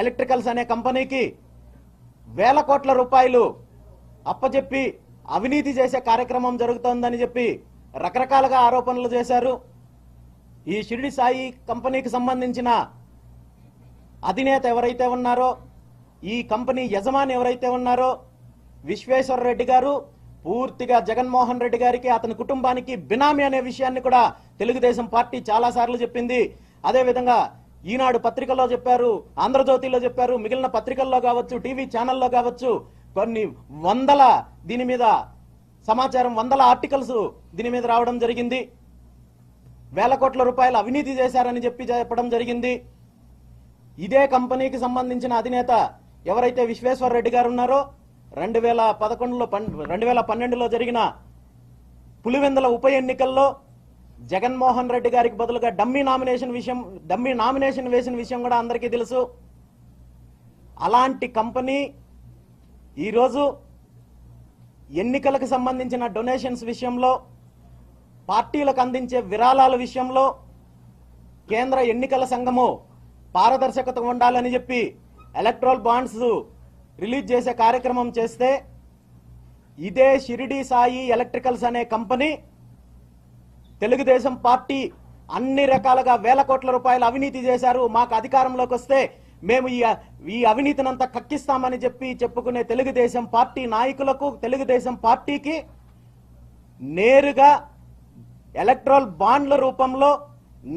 Electricals అనే కంపెనీకి వేల కోట్ల రూపాయలు అప్పచెప్పి అవినీతి చేసే కార్యక్రమం జరుగుతోందని చెప్పి రకరకాలుగా ఆరోపణలు చేశారు. ఈ షిరిడి సాయి కంపెనీకి సంబంధించిన అధినేత ఎవరైతే ఉన్నారో ఈ కంపెనీ యజమాని ఎవరైతే ఉన్నారో విశ్వేశ్వర రెడ్డి గారు పూర్తిగా జగన్మోహన్ రెడ్డి గారికి అతని కుటుంబానికి బినామీ అనే విషయాన్ని కూడా తెలుగుదేశం పార్టీ చాలా సార్లు చెప్పింది. అదేవిధంగా ఈనాడు పత్రికల్లో చెప్పారు ఆంధ్రజ్యోతిలో చెప్పారు మిగిలిన పత్రికల్లో కావచ్చు టీవీ ఛానల్లో కావచ్చు కొన్ని వందల దీని మీద సమాచారం వందల ఆర్టికల్స్ దీని మీద రావడం జరిగింది. వేల కోట్ల రూపాయలు అవినీతి చేశారని చెప్పి చెప్పడం జరిగింది. ఇదే కంపెనీకి సంబంధించిన అధినేత ఎవరైతే విశ్వేశ్వర రెడ్డి గారు ఉన్నారో రెండు వేల పదకొండులో రెండు వేల పన్నెండులో జరిగిన పులివెందుల ఉప ఎన్నికల్లో జగన్మోహన్ రెడ్డి గారికి బదులుగా డమ్మీ నామినేషన్ విషయం డమ్మీ నామినేషన్ వేసిన విషయం కూడా అందరికీ తెలుసు. అలాంటి కంపెనీ ఈరోజు ఎన్నికలకు సంబంధించిన డొనేషన్స్ విషయంలో పార్టీలకు అందించే విరాళాల విషయంలో కేంద్ర ఎన్నికల సంఘము పారదర్శకత ఉండాలని చెప్పి ఎలక్ట్రల్ బాండ్స్ రిలీజ్ చేసే కార్యక్రమం చేస్తే ఇదే షిరిడి సాయి ఎలక్ట్రికల్స్ అనే కంపెనీ తెలుగుదేశం పార్టీ అన్ని రకాలుగా వేల కోట్ల రూపాయలు అవినీతి చేశారు. మాకు అధికారంలోకి వస్తే మేము ఈ ఈ అవినీతినంతా కక్కిస్తామని చెప్పి చెప్పుకునే తెలుగుదేశం పార్టీ నాయకులకు తెలుగుదేశం పార్టీకి నేరుగా ఎలక్ట్రల్ బాండ్ల రూపంలో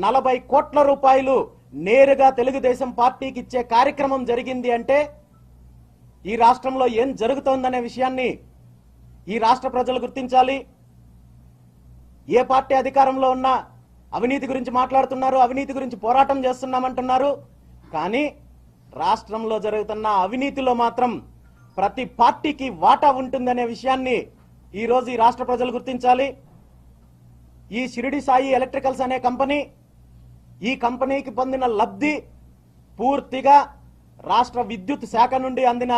నలభై కోట్ల రూపాయలు నేరుగా తెలుగుదేశం పార్టీకి ఇచ్చే కార్యక్రమం జరిగింది అంటే ఈ రాష్ట్రంలో ఏం జరుగుతోందనే విషయాన్ని ఈ రాష్ట్ర ప్రజలు గుర్తించాలి. ఏ పార్టీ అధికారంలో ఉన్నా అవినీతి గురించి మాట్లాడుతున్నారు అవినీతి గురించి పోరాటం చేస్తున్నామంటున్నారు. కానీ రాష్ట్రంలో జరుగుతున్న అవినీతిలో మాత్రం ప్రతి పార్టీకి వాటా ఉంటుందనే విషయాన్ని ఈరోజు ఈ రాష్ట్ర ప్రజలు గుర్తించాలి. ఈ షిరిడి సాయి ఎలక్ట్రికల్స్ అనే కంపెనీ ఈ కంపెనీకి పొందిన లబ్ధి పూర్తిగా రాష్ట్ర విద్యుత్ శాఖ నుండి అందిన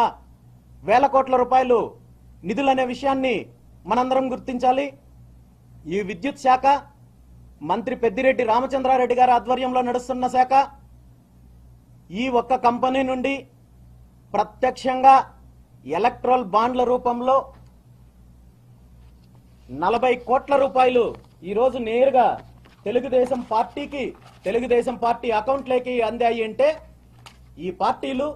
వేల కోట్ల రూపాయలు నిధులనే విషయాన్ని మనందరం గుర్తించాలి. ఈ విద్యుత్ శాఖ మంత్రి పెద్దిరెడ్డి రామచంద్రారెడ్డి గారి ఆధ్వర్యంలో నడుస్తున్న శాఖ. ఈ ఒక్క కంపెనీ నుండి ప్రత్యక్షంగా ఎలక్ట్రల్ బాండ్ల రూపంలో నలభై కోట్ల రూపాయలు ఈరోజు నేరుగా తెలుగుదేశం పార్టీకి తెలుగుదేశం పార్టీ అకౌంట్లోకి అందాయి అంటే ఈ పార్టీలు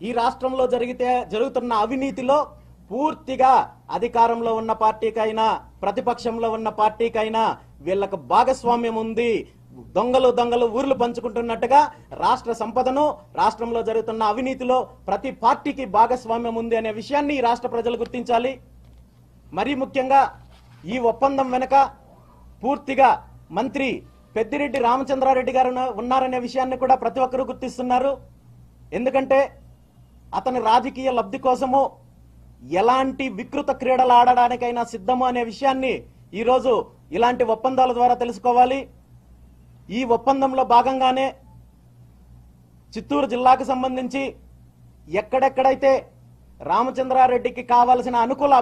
ఈ రాష్ట్రంలో జరిగితే జరుగుతున్న అవినీతిలో పూర్తిగా అధికారంలో ఉన్న పార్టీకైనా ప్రతిపక్షంలో ఉన్న పార్టీకైనా వీళ్ళకు భాగస్వామ్యం ఉంది. దొంగలు దొంగలు ఊర్లు పంచుకుంటున్నట్టుగా రాష్ట్ర సంపదను రాష్ట్రంలో జరుగుతున్న అవినీతిలో ప్రతి పార్టీకి భాగస్వామ్యం ఉంది అనే విషయాన్ని ఈ రాష్ట్ర ప్రజలు గుర్తించాలి. మరీ ముఖ్యంగా ఈ ఒప్పందం వెనుక పూర్తిగా మంత్రి పెద్దిరెడ్డి రామచంద్రారెడ్డి గారు ఉన్నారనే విషయాన్ని కూడా ప్రతి ఒక్కరూ గుర్తిస్తున్నారు. ఎందుకంటే అతని రాజకీయ లబ్ధి కోసము ఎలాంటి వికృత క్రీడలు ఆడడానికైనా సిద్ధము అనే విషయాన్ని ఈరోజు ఇలాంటి ఒప్పందాల ద్వారా తెలుసుకోవాలి. ఈ ఒప్పందంలో భాగంగానే చిత్తూరు జిల్లాకు సంబంధించి ఎక్కడెక్కడైతే రామచంద్రారెడ్డికి కావలసిన అనుకూల